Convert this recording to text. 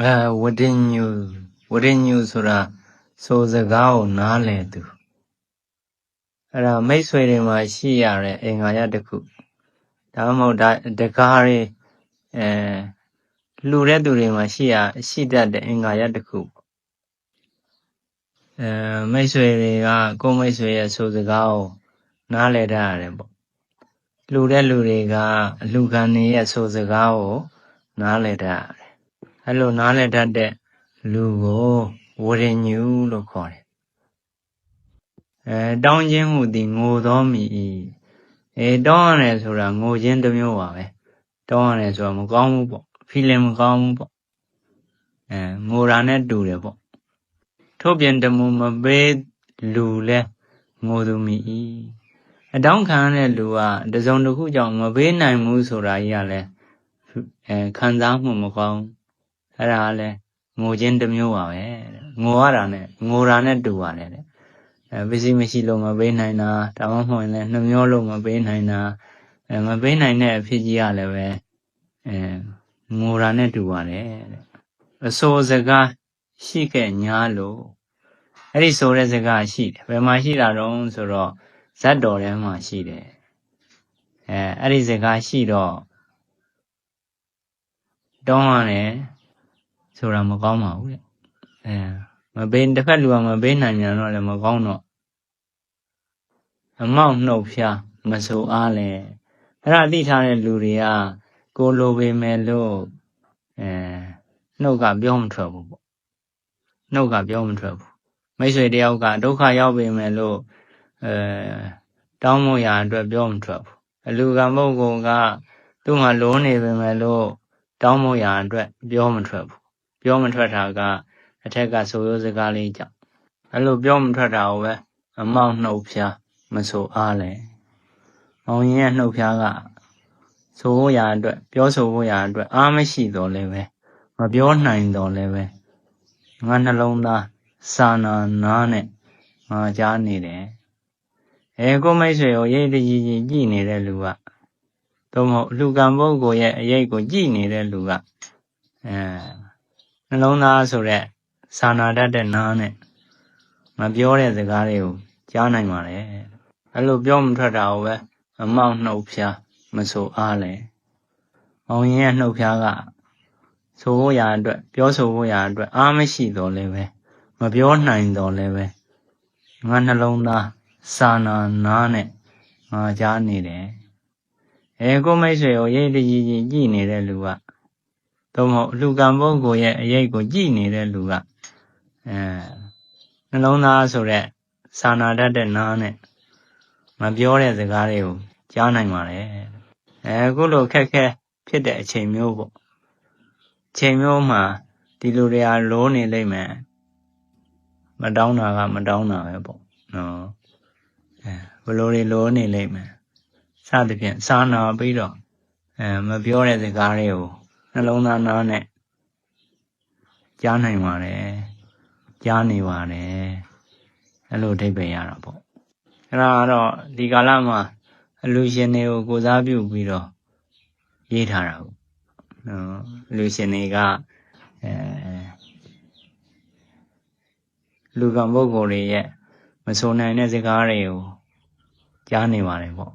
အဲဝတ္တညုဝတ္တညုဆိုတာဆိုစကားကိုနားလည်သူအဲ့ဒါမိတ်ဆွေတွေမှာရှိရတဲ့အင်္ဂါရတစ်ခုဒါမှမဟုတ်ဒါတကားတွေအဲလှူတဲ့သူတွေမှာရှိရရှိတတ်တဲ့အင်္ဂါရတစ်ခုပေါ့အဲမိတ်ဆွေတွေကကိုယ်မိတ်ဆွေရဲ့ဆိုစကားကိုနားလည်တတ်ရတယ်ပေါ့လှူတဲ့လူတွေကအလှူခံနေရဲ့ဆိုစကားကိုနားလည်တတ်ရတယ် အဲ့လိုနားလည်တတ်တဲ့လူကိုဝရညူလို့ခေါ်တယ်အဲတောင်းခြင်းဟူသည်ငိုသောမိဤအဲတောင်းရတယ်ဆိုတာငိုခြင်းတစ်မျိုးပါပဲတောင်းရတယ်ဆိုတာမကောင်းဘူးပေါ့ feeling မကောင်းဘူးပေါ့အဲငိုတာနဲ့တူတယ်ပေါ့ထို့ပြင်တမှုမပေးလူလဲငိုသူမိဤအတောင်းခံရတဲ့လူကတစုံတစ်ခုကြောင့်မပေးနိုင်ဘူးဆိုတာကြီးကလည်းအဲခံစားမှုမကောင်း အဲ့ဒါကလည်းငိုခြင်းတစ်မျိုးပါပဲတဲ့ငိုရတာနဲ့ငိုတာနဲ့တူပါတယ်တဲ့အဲပစ္စည်းမရှိလို့မပေးနိုင်တာဒါမှမဟုတ်ရင်လည်းနှမျောလို့မပေးနိုင်တာအဲမပေးနိုင်တဲ့အဖြစ်ကြီးကလည်းပဲအဲငိုတာနဲ့တူပါတယ်တဲ့အစိုးစကားရှိခဲ့ညာလို့အဲ့ဒီဆိုတဲ့စကားရှိတယ်ဘယ်မှာရှိတာတော့ဆိုတော့ဇတ်တော်ထဲမှာရှိတယ်အဲအဲ့ဒီစကားရှိတော့တောင်းရတယ် ဆိုတာမကောင်းပါဘူးတဲ့အဲမပေးတစ်ဖက်လူကမပေးနိုင်ကြတော့လည်းမကောင်းတော့အမောက်နှုတ်ဖျားမဆိုအားလဲအဲ့ဒါသိထားတဲ့လူတွေကကိုလိုပေမဲ့လို့အဲနှုတ်ကပြောမထွက်ဘူးပေါ့နှုတ်ကပြောမထွက်ဘူးမိတ်ဆွေတယောက်ကဒုက္ခရောက်ပေမဲ့လို့အဲတောင်းမရအတွက်ပြောမထွက်ဘူးအလူကပုဂ္ဂိုလ်ကသူ့မှာလိုနေပေမဲ့လို့တောင်းမရအတွက်ပြောမထွက်ဘူး ပြောမထွက်တာကအထက်ကဆိုရိုးစကားလေးကြောင့်အဲ့လိုပြောမထွက်တာကိုပဲအမောက်နှုတ်ဖျားမဆိုအားလဲ။မောင်ရင်ရဲ့နှုတ်ဖျားကဆိုဖို့ရာအတွက်ပြောဆိုဖို့ရာအတွက်အားမရှိတော့လည်းပဲမပြောနိုင်တော့လည်းပဲငါနှလုံးသားစာနာနာနဲ့ငါကြားနေတယ်။အဲကိုမိတ်ဆွေကိုရိတ်တကြီးကြီးကြည်နေတဲ့လူကသို့မဟုတ်လူကံပုဂ္ဂိုလ်ရဲ့အရေးကိုကြည်နေတဲ့လူကအဲ နှလုံးသားဆိုတဲ့စာနာတတ်တဲ့နားနဲ့မပြောတဲ့စကားတွေကိုကြားနိုင်ပါလေအဲ့လိုပြောမထွက်တာကိုပဲအမောက်နှုတ်ဖျားမဆိုအားလဲမောင်ရင်ရဲ့နှုတ်ဖျားကဆိုဖို့ရာအတွက်ပြောဆိုဖို့ရာအတွက်အားမရှိတော့လည်းပဲမပြောနိုင်တော့လည်းပဲငါနှလုံးသားစာနာနားနဲ့ငါကြားနေတယ်အဲကိုမိတ်ဆွေကိုရိတ်တကြီးကြီးကြည်နေတဲ့လူက သို့မဟုတ်လူကံပုဂ္ဂိုလ်ရဲ့အရေးကိုကြည်နေတဲ့လူကအဲနှလုံးသားဆိုတဲ့စာနာတတ်တဲ့နားနဲ့မပြောတဲ့စကားတွေကိုကြားနိုင်ပါတယ်အဲအခုလိုခက်ခဲဖြစ်တဲ့အချိန်မျိုးပေါ့ချိန်မျိုးမှာဒီလူတွေကလိုးနေလိမ့်မယ်မတောင်းတာကမတောင်းတာပဲပေါ့နော်အဲဘလိုတွေလိုးနေလိမ့်မယ်စသဖြင့်စာနာပြီးတော့အဲမပြောတဲ့စကားတွေကို နှလုံးသားနားနဲ့ကြားနိုင်ပါတယ်ကြားနေပါတယ်အဲ့လိုအဓိပ္ပာယ်ရတာပေါ့အဲ့ဒါကတော့ဒီကာလမှာအလူရှင်တွေကိုကိုစားပြုပြီးတော့ရေးထားတာပေါ့နော်အလူရှင်တွေကအဲလူကံပုဂ္ဂိုလ်တွေရဲ့မဆိုနိုင်တဲ့စကားတွေကိုကြားနေပါတယ်ပေါ့